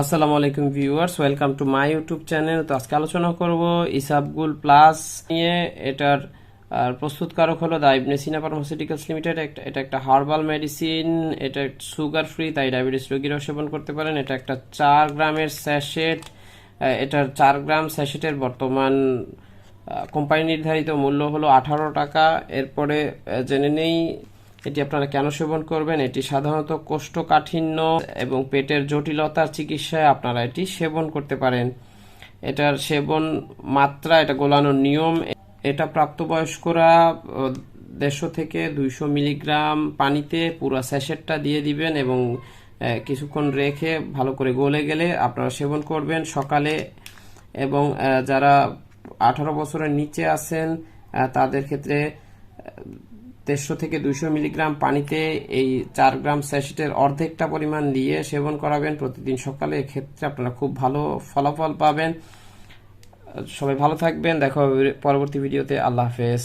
আসসালামু আলাইকুম viewers, welcome to my YouTube channel. তো আজকে আলোচনা করব ইসাবগুল প্লাস নিয়ে। এটার প্রস্তুতকারক হলো দা ইবনে সিনা ফার্মাসিউটিক্যালস লিমিটেড। এটা একটা হার্বাল মেডিসিন, এটা সুগার ফ্রি, তাই ডায়াবেটিস রোগীরাও সেবন করতে পারেন। এটা একটা চার গ্রামের স্যাশেট এটার চার গ্রাম স্যাশেটের বর্তমান কোম্পানি নির্ধারিত মূল্য হলো আঠারো টাকা। এরপরে জেনে নেই এটি আপনারা কেন সেবন করবেন? এটি সাধারণত কোষ্ঠকাঠিন্য এবং পেটের জটিলতার চিকিৎসায় আপনারা এটি সেবন করতে পারেন। এটার সেবন মাত্রা, এটা গোলানোর নিয়ম, এটা প্রাপ্তবয়স্করা দেড়শো থেকে দুইশো মিলিগ্রাম পানিতে পুরো স্যাশেটটা দিয়ে দিবেন এবং কিছুক্ষণ রেখে ভালো করে গলে গেলে আপনারা সেবন করবেন সকালে। এবং যারা আঠারো বছরের নিচে আছেন তাদের ক্ষেত্রে দেড়শো থেকে দুইশো মিলিগ্রাম পানিতে এই চার গ্রাম স্যাসিটের অর্ধেকটা পরিমাণ দিয়ে সেবন করাবেন প্রতিদিন সকালে। এক্ষেত্রে আপনারা খুব ভালো ফলাফল পাবেন। সবাই ভালো থাকবেন। দেখো পরবর্তী ভিডিওতে। আল্লাহ হাফেজ।